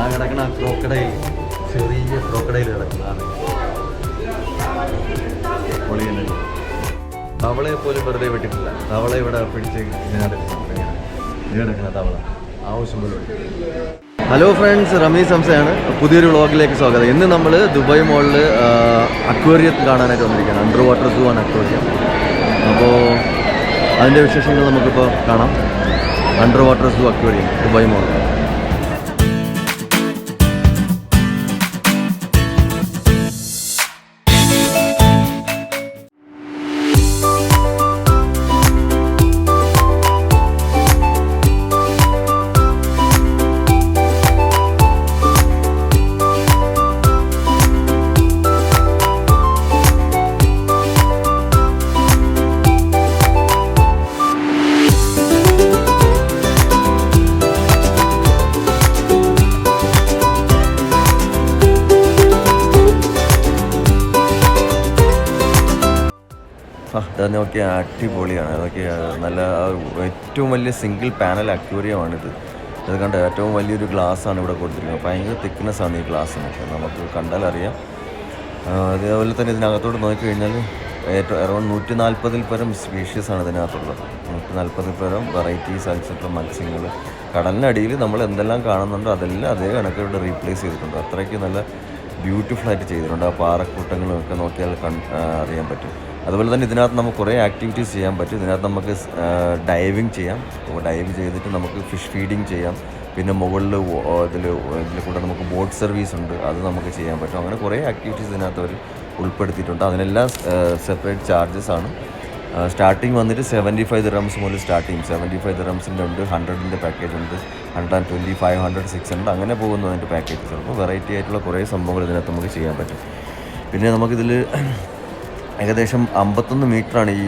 ആ കിടക്കണ? ക്രോക്കഡൈൽ ചെറിയ ക്രോക്കഡൈൽ കിടക്കുന്നതാണ് തവളയെ പോലും വെറുതെ വിട്ടിട്ടില്ല. തവള ഇവിടെ പിടിച്ച് ഇതിനകത്ത് ഇത് കിടക്കുന്ന തവള. ആവശ്യം ഹലോ ഫ്രണ്ട്സ് റമീസ് സംസയാണ് പുതിയൊരു വ്ളോഗിലേക്ക് സ്വാഗതം. ഇന്ന് നമ്മൾ ദുബായ് മോളിൽ അക്വേറിയത്തിൽ കാണാനായിട്ട് വന്നിരിക്കുകയാണ്. അണ്ടർ വാട്ടർ സൂ ആണ് അക്വേറിയം. അപ്പോൾ അതിന്റെ വിശേഷങ്ങൾ നമുക്കിപ്പോൾ കാണാം. Under water zoo aquarium Dubai മോളിൽ ആ, ഇത് നോക്കിയ അടിപൊളിയാണ് അതൊക്കെ നല്ല ഏറ്റവും വലിയ സിംഗിൾ പാനൽ അക്വേറിയമാണിത് ഇത് കണ്ട ഏറ്റവും വലിയൊരു ഗ്ലാസ്സാണ് ഇവിടെ കൊടുത്തിരിക്കുന്നത്. ഭയങ്കര തിക്നെസ് ആണ് ഈ ഗ്ലാസ്സിനൊക്കെ നമുക്ക് കണ്ടാൽ അറിയാം. അതേപോലെ തന്നെ ഇതിനകത്തോട്ട് നോക്കിക്കഴിഞ്ഞാൽ ഏറ്റവും അറൗണ്ട് നൂറ്റി നാൽപ്പതിൽ പരം സ്പീഷ്യസ് ആണ് ഇതിനകത്തുള്ളത്. നൂറ്റി നാൽപ്പതിൽ പരം വെറൈറ്റീസ് അടിച്ചിട്ടുള്ള മത്സ്യങ്ങൾ. കടലിനടിയിൽ നമ്മൾ എന്തെല്ലാം കാണുന്നുണ്ടോ അതെല്ലാം അതേ കണക്ക് ഇവിടെ റീപ്ലേസ് ചെയ്തിട്ടുണ്ട്. അത്രയ്ക്ക് നല്ല ബ്യൂട്ടിഫുൾ ആയിട്ട് ചെയ്തിട്ടുണ്ട്. ആ പാറക്കൂട്ടങ്ങളും ഒക്കെ നോക്കിയാൽ കൺ അറിയാൻ പറ്റും. അതുപോലെ തന്നെ ഇതിനകത്ത് നമുക്ക് കുറേ ആക്ടിവിറ്റീസ് ചെയ്യാൻ പറ്റും. ഇതിനകത്ത് നമുക്ക് ഡൈവിങ് ചെയ്യാം. ഡൈവ് ചെയ്തിട്ട് നമുക്ക് ഫിഷ് ഫീഡിങ് ചെയ്യാം. പിന്നെ മുകളിൽ ഇതിൽ ഇതിൽ കൂടെ നമുക്ക് ബോട്ട് സർവീസ് ഉണ്ട്. അത് നമുക്ക് ചെയ്യാൻ പറ്റും. അങ്ങനെ കുറേ ആക്ടിവിറ്റീസ് ഇതിനകത്ത് അവർ ഉൾപ്പെടുത്തിയിട്ടുണ്ട്. അതിനെല്ലാം സെപ്പറേറ്റ് ചാർജസ് ആണ്. സ്റ്റാർട്ടിങ് വന്നിട്ട് സെവന്റി ഫൈവ് ദിറംസ് മുതൽ സ്റ്റാർട്ട് ചെയ്യും. സെവന്റി ഫൈവ് ദിറംസിന്റെ ഉണ്ട് ഹൺഡ്രഡിന്റെ പാക്കേജ് ഉണ്ട് hundred and twenty five hundred six hundred അങ്ങനെ പോകുന്നു അതിന്റെ പാക്കേജസ് അപ്പോൾ വെറൈറ്റി ആയിട്ടുള്ള കുറേ സംഭവങ്ങൾ ഇതിനകത്ത് നമുക്ക് ചെയ്യാൻ പറ്റും. പിന്നെ നമുക്കിതിൽ ഏകദേശം അമ്പത്തൊന്ന് മീറ്ററാണ് ഈ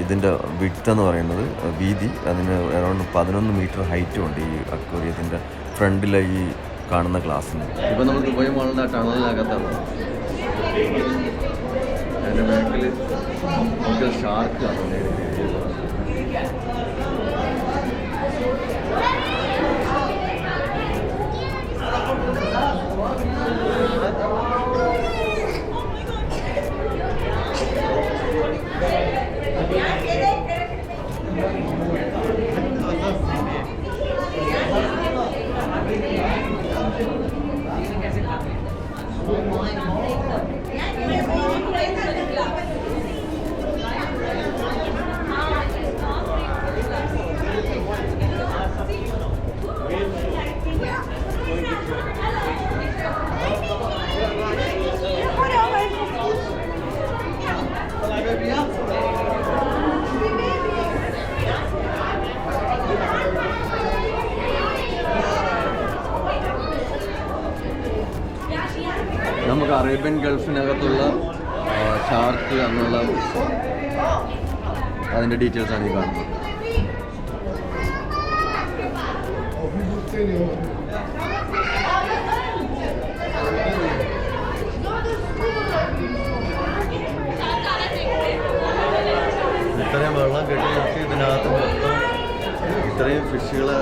ഇതിന്റെ വിഡ്ത്ത് എന്ന് പറയുന്നത്. വീതി അതിന് അറൗണ്ട് പതിനൊന്ന് മീറ്റർ ഹൈറ്റും ഉണ്ട് ഈ അക്വേറിയത്തിന്റെ ഫ്രണ്ടിലെ ഈ കാണുന്ന ഗ്ലാസ്സിന് ഇപ്പം നമ്മൾ ദുബായ് മോളിന്റെ ടണലിനകത്താണ് ഷാർക്ക് കാണുന്നുണ്ട് അറേബ്യൻ ഗൾഫിനകത്തുള്ള ഷാർക്ക് എന്നുള്ള അതിന്റെ ഡീറ്റെയിൽസ് ആണ് ഈ കാണുന്നത്. ഇത്രയും വെള്ളം കെട്ടി നിർത്തി ഇതിനകത്ത് മൊത്തം ഇത്രയും ഫിഷുകളെ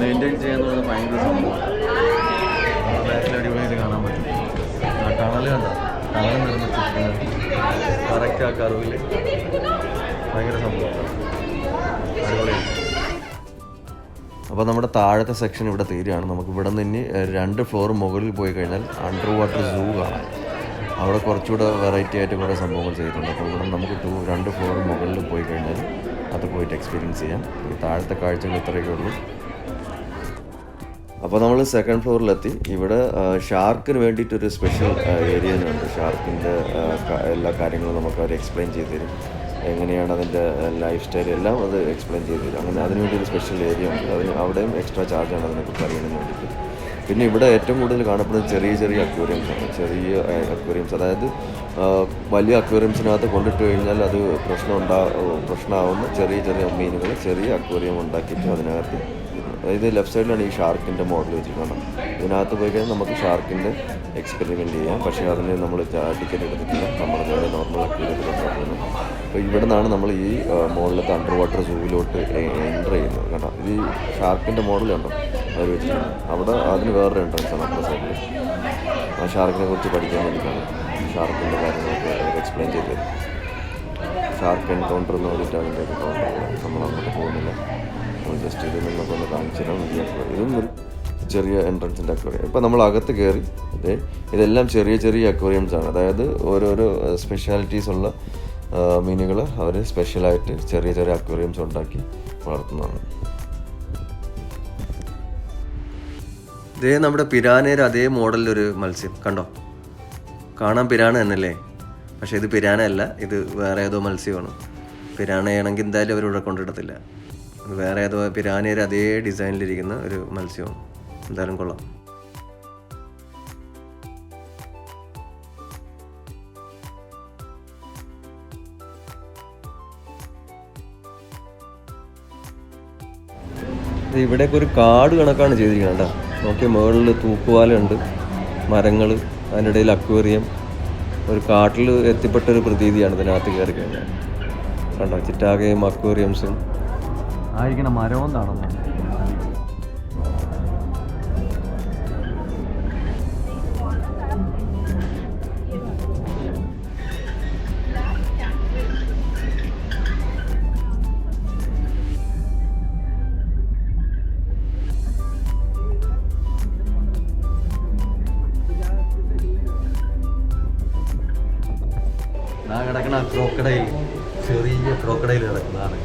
മെയിന്റെയിൻ ചെയ്യുന്നത് ഭയങ്കര സംഭവമാണ്. ടണൽ നിർമ്മിച്ചിരിക്കുന്നത് കറക്റ്റ് ആ ഭയങ്കര സംഭവമാണ് അപ്പോൾ നമ്മുടെ താഴത്തെ സെക്ഷൻ ഇവിടെ തീരുകയാണ്. നമുക്ക് ഇവിടെ നിന്ന് രണ്ട് ഫ്ലോർ മുകളിൽ പോയി കഴിഞ്ഞാൽ അണ്ടർ വാട്ടർ സൂ കാണാം. അവിടെ കുറച്ചുകൂടെ വെറൈറ്റി ആയിട്ട് കുറേ സംഭവങ്ങൾ ചെയ്തിട്ടുണ്ട്. അപ്പോൾ ഇവിടെ നമുക്ക് ടു രണ്ട് ഫ്ലോർ മുകളിൽ പോയി കഴിഞ്ഞാൽ അത് പോയിട്ട് എക്സ്പീരിയൻസ് ചെയ്യാം. ഈ താഴത്തെ കാഴ്ചകൾ ഇത്രയൊക്കെ ഉള്ളൂ. അപ്പോൾ നമ്മൾ സെക്കൻഡ് ഫ്ലോറിലെത്തി ഇവിടെ ഷാർക്കിന് വേണ്ടിയിട്ടൊരു സ്പെഷ്യൽ ഏരിയ ഉണ്ട് ഷാർക്കിന്റെ എല്ലാ കാര്യങ്ങളും നമുക്ക് അവർ എക്സ്പ്ലെയിൻ ചെയ്ത് തരും എങ്ങനെയാണ് അതിന്റെ ലൈഫ് സ്റ്റൈൽ എല്ലാം അത് എക്സ്പ്ലെയിൻ ചെയ്ത് തരും അങ്ങനെ അതിന് വേണ്ടി ഒരു സ്പെഷ്യൽ ഏരിയ ഉണ്ട്. അതിന് അവിടെയും എക്സ്ട്രാ ചാർജാണ് അതിനെക്കുറിച്ച് അറിയാൻ വേണ്ടിയിട്ട്. പിന്നെ ഇവിടെ ഏറ്റവും കൂടുതൽ കാണപ്പെടുന്നത് ചെറിയ ചെറിയ അക്വേറിയംസ് ആണ്. ചെറിയ അക്വേറിയംസ് അതായത് വലിയ അക്വേറിയംസിനകത്ത് കൊണ്ടിട്ട് കഴിഞ്ഞാൽ അത് പ്രശ്നം ഉണ്ടാ പ്രശ്നമാവുന്ന ചെറിയ ചെറിയ മീനുകൾ ചെറിയ അക്വേറിയം ഉണ്ടാക്കിയിട്ട് അതിനകത്ത് അതായത് ലെഫ്റ്റ് സൈഡിലാണ് ഈ ഷാർക്കിന്റെ മോഡൽ വെച്ചിരിക്കുന്നത്. ഇതിനകത്ത് പോയി കഴിഞ്ഞാൽ നമുക്ക് ഷാർക്കിന്റെ എക്സ്പെരിമെന്റ് ചെയ്യാം. പക്ഷേ അതിന് നമ്മൾ ടിക്കറ്റ് എടുത്തിട്ടില്ല. നമ്മൾ നോർമൽ പോകുന്നത് അപ്പോൾ ഇവിടെ നിന്നാണ് നമ്മൾ ഈ മോഡലത്തെ അണ്ടർ വാട്ടർ സൂവിലോട്ട് എന്റർ ചെയ്യുന്നത്. കേട്ടോ ഇത് ഷാർക്കിന്റെ മോഡൽ കണ്ടോ? അവർ വെച്ചിട്ടുണ്ട് അവിടെ അതിന് വേറൊരു എൻട്രൻസ് ആണ് അപ്പുറത്തെ സൈഡിൽ ആ ഷാർക്കിനെ കുറിച്ച് പഠിക്കാൻ വേണ്ടിയിട്ടാണ് ഷാർക്കിന്റെ കാര്യങ്ങളൊക്കെ എക്സ്പ്ലെയിൻ ചെയ്ത് ഷാർക്ക് എൻകൗണ്ടർ എന്ന് പറഞ്ഞിട്ട് അതിന്റെ നമ്മൾ അങ്ങോട്ട് പോകുന്നില്ല നമ്മൾ ജസ്റ്റ് ഇത് നിങ്ങൾക്ക് ഒന്ന് കാണിച്ചു തരാം വലിയ. ഇതും ഒരു ചെറിയ എൻട്രൻസിന്റെ അക്വേറിയം. ഇപ്പം നമ്മൾ അകത്ത് കയറി ഇതെല്ലാം ചെറിയ ചെറിയ അക്വേറിയംസ് ആണ്. അതായത് ഓരോരോ സ്പെഷ്യാലിറ്റീസ് ഉള്ള മീനുകൾ അവർ സ്പെഷ്യലായിട്ട് ചെറിയ ചെറിയ അക്വേറിയംസ് ഉണ്ടാക്കി വളർത്തുന്നതാണ്. ഇതേ നമ്മുടെ പിരാനയുടെ അതേ മോഡലിലൊരു മത്സ്യം. കണ്ടോ? കാണാൻ പിരാന എന്നല്ലേ പക്ഷേ ഇത് പിരാന അല്ല ഇത് വേറെ ഏതോ മത്സ്യമാണ്. പിരാനയാണെങ്കിൽ എന്തായാലും അവരിവിടെ കൊണ്ടിടത്തില്ല. വേറെ ഏതോ പിരാനയുടെ അതേ ഡിസൈനിലിരിക്കുന്ന ഒരു മത്സ്യമാണ് എന്തായാലും കൊള്ളാം. ഇവിടെയൊക്കെ ഒരു കാട് കണക്കാണ് ചെയ്തിരിക്കുന്നത് കേട്ടോ. നോക്കിയ മുകളിൽ തൂക്കുവാലുണ്ട് മരങ്ങൾ അതിന്റെ ഇടയിൽ അക്വേറിയം. ഒരു കാട്ടിൽ എത്തിപ്പെട്ട ഒരു പ്രതീതിയാണ് ഇതിനകത്ത് കയറി കഴിഞ്ഞാൽ. കണ്ടോ ചിറ്റാകയും അക്വേറിയംസും. ആയിരിക്കണ മരവും കാണുന്നു ആ ചെറിയ ക്രോക്കഡൈൽ കിടക്കുന്നതാണ്.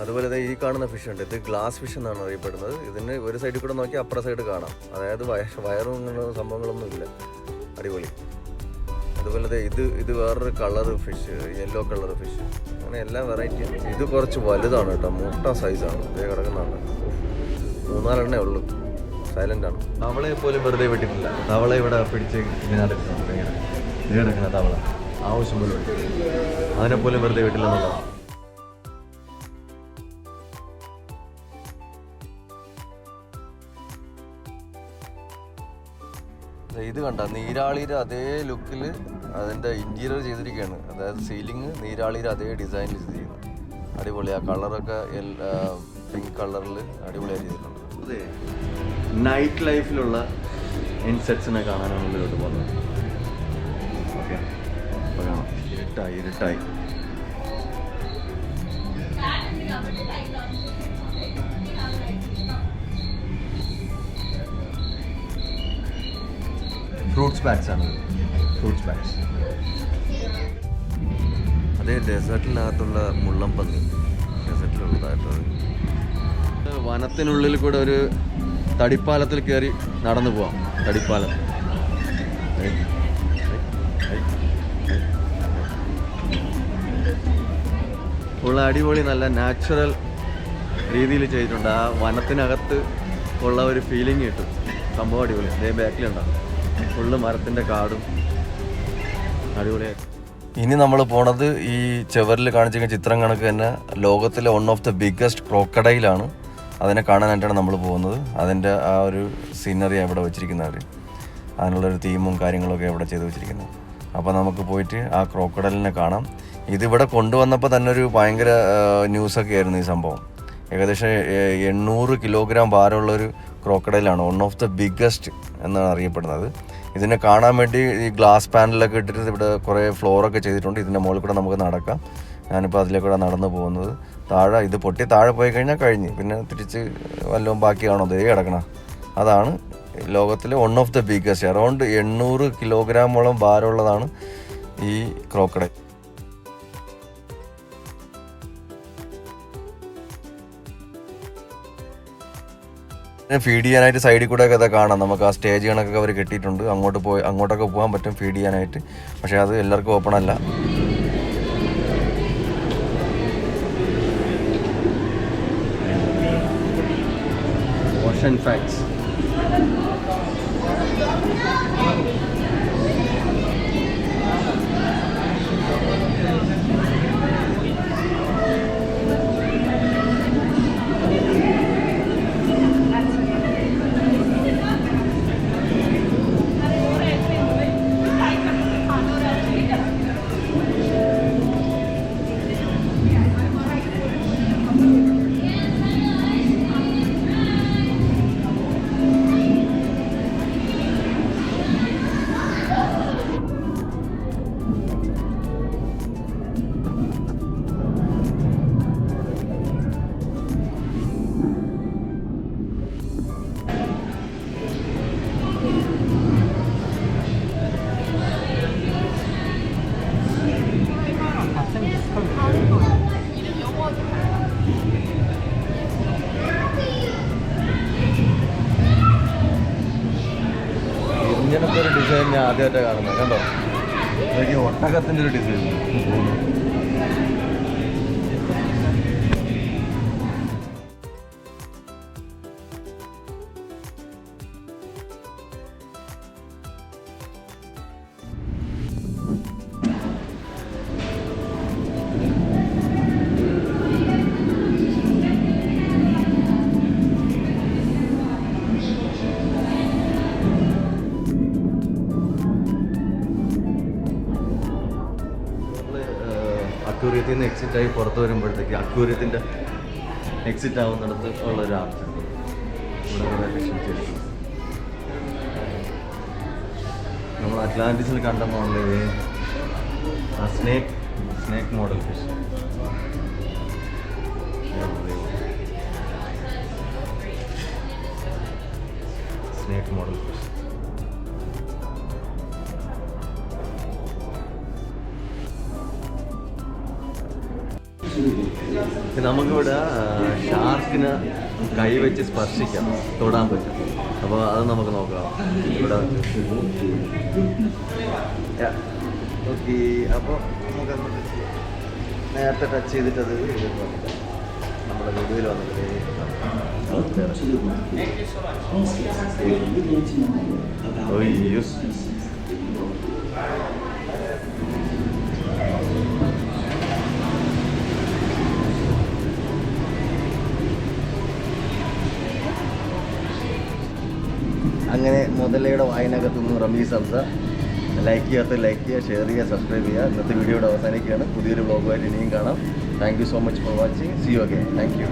അതുപോലെ തന്നെ ഈ കാണുന്ന ഫിഷ് ഉണ്ട്. ഇത് ഗ്ലാസ് ഫിഷ് എന്നാണ് അറിയപ്പെടുന്നത്. ഇതിന് ഒരു സൈഡിൽ കൂടെ നോക്കി അപ്പുറ സൈഡ് കാണാം. അതായത് വയ- വയറും സംഭവങ്ങളൊന്നും ഇല്ല അടിപൊളി. അതുപോലെ തന്നെ ഇത് ഇത് വേറൊരു colour fish yellow colour fish അങ്ങനെ എല്ലാ വെറൈറ്റിയാണ് ഇത് കുറച്ച് വലുതാണ് കേട്ടോ. മുട്ട സൈസാണ് ഇതേ കിടക്കുന്നതാണ് മൂന്നാലെണ്ണേ ഉള്ളൂ. സൈലന്റ് ആണ്? തവളയെ പോലും വെറുതെ വിട്ടിട്ടില്ല. തവള ഇവിടെ പിടിച്ച് ഇതിനകത്ത് തവള. ആവശ്യം പോലും അതിനെ പോലും വെറുതെ വിട്ടില്ല എന്നുള്ളതാണ് ഇത് കണ്ട നീരാളിയുടെ അതേ ലുക്കിൽ അതിന്റെ ഇന്റീരിയർ ചെയ്തിരിക്കുകയാണ് അതായത് സീലിംഗ് നീരാളിയുടെ അതേ ഡിസൈനിൽ ചെയ്തിരിക്കുന്നു. അടിപൊളി ആ കളറൊക്കെ പിങ്ക് കളറിൽ അടിപൊളിയായി ചെയ്തിട്ടുണ്ട് നൈറ്റ് ലൈഫിലുള്ള ഇൻസെക്ട്സിനെ കാണാനാണ് ഇതിലോട്ട് പോകുന്നത്. ഓക്കെ അപ്പോൾ കാണാം. ഇരുട്ടായി ഇരുട്ടായി. ഫ്രൂട്ട്സ് ബാറ്റ്സ് ആണ്. ഫ്രൂട്ട്സ് ബാറ്റ്സ് അതേ ഡെസേർട്ടിനകത്തുള്ള മുള്ളം പന്നി ഡെസേർട്ടിലുള്ളതായിട്ടത് വനത്തിനുള്ളിൽ കൂടെ ഒരു തടിപ്പാലത്തിൽ കയറി നടന്നു പോവാം. തടിപ്പാലം. ഉള്ള അടിപൊളി നല്ല നാച്ചുറൽ രീതിയിൽ ചെയ്തിട്ടുണ്ട്. ആ വനത്തിനകത്ത് ഉള്ള ഒരു ഫീലിംഗ് കിട്ടും. സംഭവം അടിപൊളി അതേ ബാക്കിലുണ്ടാവും ഫുള്ള് മരത്തിന്റെ കാടും. അടിപൊളിയായിട്ട് ഇനി നമ്മൾ പോണത് ഈ ചെവറിൽ കാണിച്ചിരിക്കുന്ന ചിത്രം കണക്ക് തന്നെ ലോകത്തിലെ വൺ ഓഫ് ദ ബിഗ്ഗസ്റ്റ് ക്രോക്കഡൈലാണ് അതിനെ കാണാനായിട്ടാണ് നമ്മൾ പോകുന്നത്. അതിന്റെ ആ ഒരു സീനറി അവിടെ വെച്ചിരിക്കുന്നവർ അതിനുള്ളൊരു തീമും കാര്യങ്ങളൊക്കെ അവിടെ ചെയ്ത് വെച്ചിരിക്കുന്നത് അപ്പോൾ നമുക്ക് പോയിട്ട് ആ ക്രോക്കഡലിനെ കാണാം. ഇതിവിടെ കൊണ്ടുവന്നപ്പോൾ തന്നെ ഒരു ഭയങ്കര ന്യൂസൊക്കെ ആയിരുന്നു ഈ സംഭവം. ഏകദേശം എണ്ണൂറ് കിലോഗ്രാം ഭാരമുള്ളൊരു ക്രോക്കഡൈലാണ് വൺ ഓഫ് ദ ബിഗ്ഗസ്റ്റ് എന്നാണ് അറിയപ്പെടുന്നത്. ഇതിനെ കാണാൻ വേണ്ടി ഈ ഗ്ലാസ് പാനലൊക്കെ ഇട്ടിട്ട് ഇവിടെ കുറേ ഫ്ലോറൊക്കെ ചെയ്തിട്ടുണ്ട്. ഇതിന്റെ മുകളിൽ കൂടെ നമുക്ക് നടക്കാം. ഞാനിപ്പോൾ അതിലേക്കൂടെ നടന്നു പോകുന്നത്. താഴെ ഇത് പൊട്ടി താഴെ പോയി കഴിഞ്ഞാൽ കഴിഞ്ഞ്. പിന്നെ തിരിച്ച് വല്ലതും ബാക്കിയാണോ? ദേ കിടക്കണം. അതാണ് ലോകത്തിലെ one of the biggest around എണ്ണൂറ് കിലോഗ്രാമോളം ഭാരമുള്ളതാണ് ഈ ക്രോക്കഡൈൽ ഫീഡ് ചെയ്യാനായിട്ട് സൈഡിൽ കൂടെ ഒക്കെ കാണാം. നമുക്ക് ആ സ്റ്റേജ് കണക്കൊക്കെ അവർ കെട്ടിയിട്ടുണ്ട്. അങ്ങോട്ട് പോയി അങ്ങോട്ടൊക്കെ പോകാൻ പറ്റും ഫീഡ് ചെയ്യാനായിട്ട്. പക്ഷേ അത് എല്ലാവർക്കും ഓപ്പൺ അല്ല. tips facts. Ocean ഒരു ഡിസൈൻ ഞാൻ ആദ്യമായിട്ടാണ് കാണുന്നത്. എനിക്ക് ഒട്ടകത്തിന്റെ ഒരു ഡിസൈൻ അക്യൂറിയത്തിൽ നിന്ന് എക്സിറ്റ് ആയി പുറത്ത് വരുമ്പോഴത്തേക്ക് അക്യൂറിയത്തിന്റെ എക്സിറ്റ് ആവുന്നിടത്ത് ഉള്ള ഒരു ആർച്ച് ഉണ്ട്. ഇവിടെ നമ്മൾ അറ്റ്ലാന്റിസിൽ കണ്ട മോഡൽ ആ snake snake model fish snake model fish നമുക്കിവിടെ ഷാർക്കിന് കൈവച്ച് സ്പർശിക്കാം. തൊടാൻ പറ്റും. അപ്പോൾ അത് നമുക്ക് നോക്കാം. ഇവിടെ ഓക്കെ അപ്പോൾ നമുക്ക് അങ്ങോട്ട് നേരത്തെ ടച്ച് ചെയ്തിട്ട് അത് നമ്മുടെ വീഡിയോയിൽ വന്നിട്ട് അയ്യോ അങ്ങനെ മുതലയുടെ വായനകത്ത് നിന്ന് റമീസ് ലൈക്ക് ചെയ്യാത്ത ലൈക്ക് ചെയ്യുക ഷെയർ ചെയ്യുക സബ്സ്ക്രൈബ് ചെയ്യുക. ഇന്നത്തെ വീഡിയോയുടെ അവസാനിക്കുകയാണ്. പുതിയൊരു ബ്ലോഗുമായിട്ട് ഇനിയും കാണാം. Thank you so much for watching see you again thank you